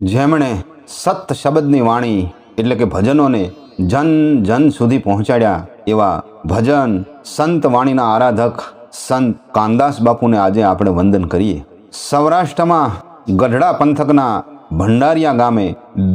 જેમણે સત શબ્દની વાણી એટલે કે ભજનોને જન જન સુધી પહોંચાડ્યા એવા ભજન સંત વાણીના આરાધક સંત કાનદાસ બાપુને આજે આપણે વંદન કરીએ. સૌરાષ્ટ્રમાં ગઢડા પંથકના ભંડારિયા ગામે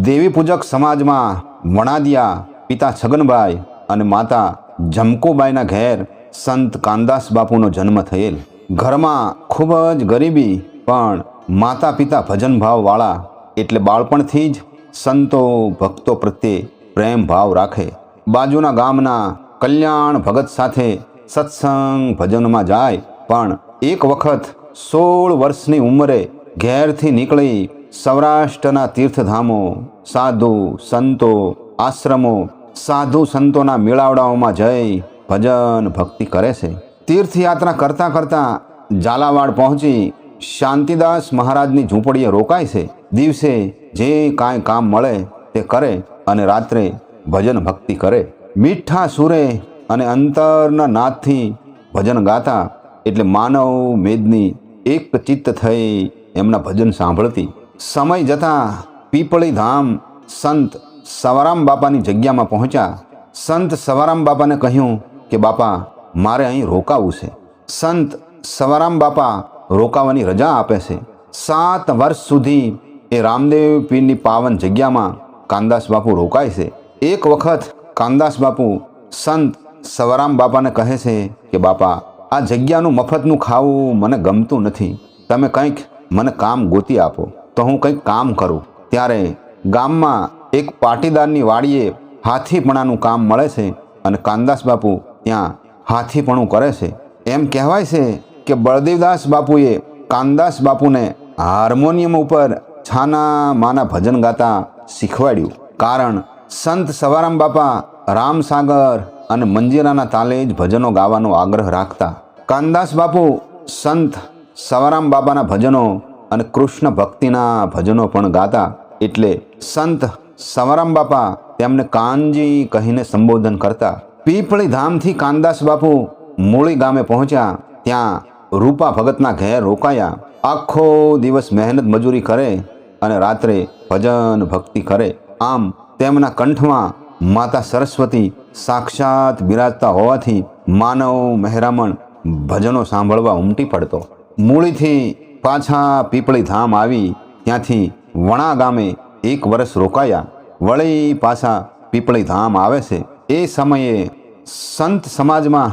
દેવી પૂજક સમાજમાં વણાદિયા, પિતા છગનભાઈ અને માતા જમકુબાઈના ઘેર સંત કાનદાસ બાપુનો જન્મ થયેલ. ઘરમાં ખૂબ જ ગરીબી પણ માતા પિતા ભજન ભાવવાળા એટલે બાળપણથી જ સંતો ભક્તો પ્રત્યે પ્રેમ ભાવ રાખે. બાજુના ગામના કલ્યાણ ભગત સાથે સત્સંગ ભજનમાં જાય, પણ એક વખત સોળ વર્ષની ઉંમરે ઘેરથી નીકળી સૌરાષ્ટ્રના તીર્થધામો, સાધુ સંતો, આશ્રમો, સાધુ સંતોના મેળાવડાઓમાં જઈ ભજન ભક્તિ કરે છે. તીર્થયાત્રા કરતાં કરતાં ઝાલાવાડ પહોંચી શાંતિદાસ મહારાજની ઝૂંપડીએ રોકાય છે. દિવસે જે કાંઈ કામ મળે તે કરે અને રાત્રે ભજન ભક્તિ કરે. મીઠા સુરે અને અંતરના નાદથી ભજન ગાતા એટલે માનવ મેદની એક ચિત્ત થઈ એમના ભજન સાંભળતી. સમય જતાં પીપળી ધામ સંત સવારામ બાપાની જગ્યામાં પહોંચ્યા. સંત સવારામ બાપાને કહ્યું કે, બાપા, મારે અહીં રોકાવું છે. સંત સવારામ બાપા રોકાવાની રજા આપે છે. સાત વર્ષ સુધી એ રામદેવ પીરની પાવન જગ્યામાં કાનદાસ બાપુ રોકાય છે. એક વખત કાનદાસ બાપુ સંત સવરામ બાપાને કહે છે કે, બાપા, આ જગ્યાનું મફતનું ખાવું મને ગમતું નથી. તમે કંઈક મને કામ ગોતી આપો. તો હું કંઈક કામ કરું. ત્યારે ગામમાં એક પાટીદારની વાડીએ હાથીપણાનું કામ મળે છે અને કાનદાસ બાપુ ત્યાં હાથીપણું કરે છે. એમ કહેવાય છે કે બળદેવદાસ બાપુએ કાનદાસ બાપુને હાર્મોનિયમ ઉપર છાના માના ભજન ગાતા શીખવાડ્યું. કારણ સંત સવારામ બાપા રામસાગર અને મંજીરાના તાલે જ ભજનો ગાવાનો આગ્રહ રાખતા. કાનદાસ બાપુ સંત સવારામ બાપાના ભજનો અને કૃષ્ણ ભક્તિના ભજનો પણ ગાતા. એટલે સંત સવારામ બાપા તેમને કાનજી કહીને સંબોધન કરતા. પીપળી ધામથી કાનદાસ બાપુ મૂળી ગામે પહોંચ્યા. ત્યાં રૂપા ભગતના ઘેર રોકાયા. આખો દિવસ મહેનત મજૂરી કરે અને રાત્રે ભજન ભક્તિ કરે. આમ તેમના કંઠમાં માતા સરસ્વતી સાક્ષાત બિરાજતા હોવાથી માનવ મહેરામણ ભજનો સાંભળવા ઉમટી પડતો. મૂળીથી પાછા પીપળી ધામ આવી. ત્યાંથી વણા ગામે એક વર્ષ રોકાયા. વળી પાછા પીપળી ધામ આવે છે. એ સમયે સંત સમાજમાં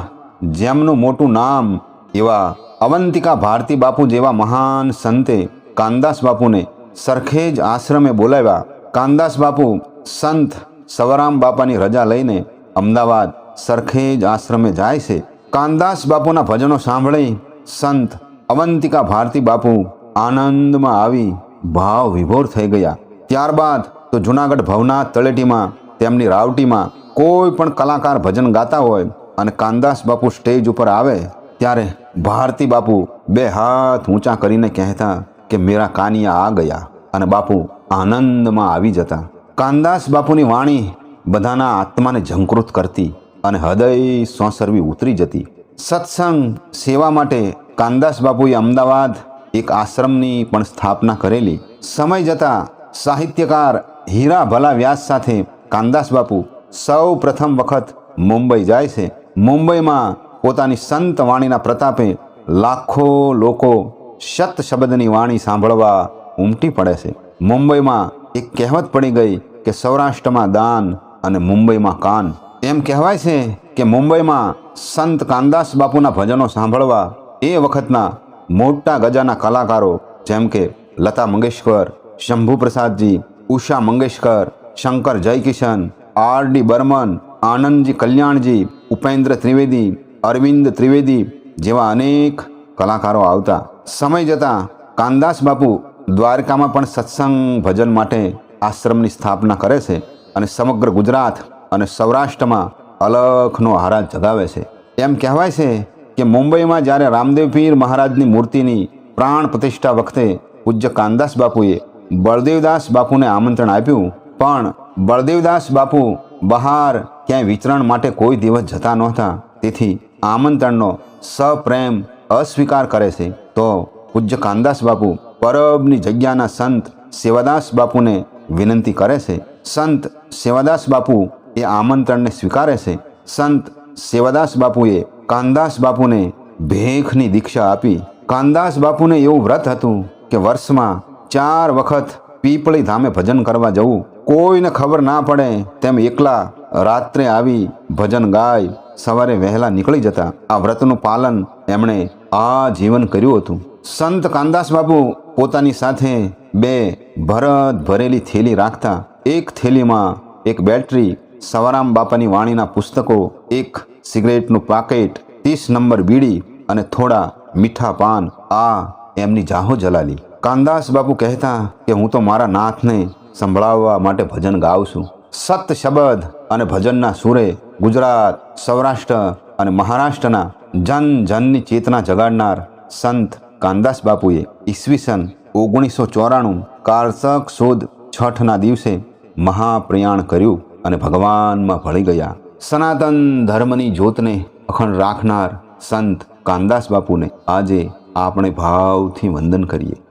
જેમનું મોટું નામ એવા અવંતિકા ભારતી બાપુ જેવા મહાન સંતે કાનદાસ બાપુને સરખેજ આશ્રમે બોલાવ્યા. કાનદાસ બાપુ સંત સવરામ બાપાની રજા લઈને અમદાવાદ સરખેજ આશ્રમે જાય છે. કાનદાસ બાપુના ભજનો સાંભળી સંત અવંતિકા ભારતી બાપુ આનંદમાં આવી ભાવ વિભોર થઈ ગયા. ત્યારબાદ તો જુનાગઢ ભવનાથ તળેટીમાં, તેમની રાવટીમાં કોઈ પણ કલાકાર ભજન ગાતા હોય અને કાનદાસ બાપુ સ્ટેજ ઉપર આવે, ત્યારે ભારતી બાપુ બે હાથ ઊંચા કરીને કહેતા કે મેરા કાનિયા આ ગયા અને બાપુ આનંદમાં આવી જતા. કાનદાસ બાપુની વાણી બધાના આત્માને ઝંકૃત કરતી અને હૃદય સોસરવી ઉતરી જતી. સત્સંગ સેવા માટે કાનદાસ બાપુએ અમદાવાદ એક આશ્રમની પણ સ્થાપના કરેલી. સમય જતાં સાહિત્યકાર હીરા ભલા વ્યાસ સાથે કાનદાસ બાપુ સૌ પ્રથમ વખત મુંબઈ જાય છે. મુંબઈમાં પોતાની સંત વાણીના પ્રતાપે લાખો લોકો શત શબ્દની વાણી સાંભળવા ઉમટી પડે છે. મુંબઈમાં એક કહેવત પડી ગઈ કે સૌરાષ્ટ્રમાં દાન અને મુંબઈમાં કાન. એમ કહેવાય છે કે મુંબઈમાં સંત કાનદાસ બાપુના ભજનો સાંભળવા એ વખતના મોટા ગજાના કલાકારો જેમ કે લતા મંગેશકર શંભુ પ્રસાદજી ઉષા મંગેશકર, શંકર જયકિશન, આર ડી બર્મન, આનંદજી કલ્યાણજી, ઉપેન્દ્ર ત્રિવેદી અરવિંદ ત્રિવેદી જેવા અનેક કલાકારો આવતા. સમય જતાં કાનદાસ બાપુ દ્વારકામાં પણ સત્સંગ ભજન માટે આશ્રમની સ્થાપના કરે છે અને સમગ્ર ગુજરાત અને સૌરાષ્ટ્રમાં અલખનો હારા જગાવે છે. એમ કહેવાય છે કે મુંબઈમાં જ્યારે રામદેવ પીર મહારાજની મૂર્તિની પ્રાણ પ્રતિષ્ઠા વખતે પૂજ્ય કાનદાસ બાપુએ બળદેવદાસ બાપુને આમંત્રણ આપ્યું, પણ બળદેવદાસ બાપુ બહાર ક્યાંય વિચરણ માટે કોઈ દિવસ જતા નહોતા. તેથી આમંત્રણનો સપ્રેમ અસ્વીકાર કરે છે. તો પૂજ્ય કાનદાસ બાપુ પરબની જગ્યાના સંત સેવાદાસ બાપુને વિનંતી કરે છે. સંત સેવાદાસ બાપુ એ આમંત્રણને સ્વીકારે છે. સંત સેવાદાસ બાપુએ કાનદાસ બાપુને ભેખની દીક્ષા આપી. કાનદાસ બાપુને એવું વ્રત હતું કે વર્ષમાં ચાર વખત પીપળી ધામે ભજન કરવા જવું. કોઈને ખબર ના પડે તેમ એકલા રાત્રે આવી ભજન ગાય, સવારે વહેલા નીકળી જતા આ વ્રતનું પાલન એમણે આ જીવન કર્યું હતું. સંત કાનદાસ બાપુ પોતાની સાથે બે ભરત ભરેલી થેલી રાખતા એક થેલીમાં એક બેટરી, સવારામ બાપાની વાણીના પુસ્તકો, એક સિગરેટનું પાકેટ, ત્રીસ નંબર બીડી અને થોડા મીઠા પાન આ એમની જાહો જલાલી. કાનદાસ બાપુ કહેતા કે હું તો મારા નાથને સંભળાવવા માટે ભજન ગાઉં છું. સત શબ્દ અને ભજનના સુરે ગુજરાત, સૌરાષ્ટ્ર અને મહારાષ્ટ્રના જન જનની ચેતના જગાડનાર સંત કાનદાસ બાપુએ ઈસવીસન ઓગણીસો ચોરાણું કારતક સુદ છઠના દિવસે મહાપ્રયાણ કર્યું અને ભગવાનમાં ભળી ગયા. સનાતન ધર્મની જ્યોતને અખંડ રાખનાર સંત કાનદાસ બાપુને આજે આપણે ભાવથી વંદન કરીએ.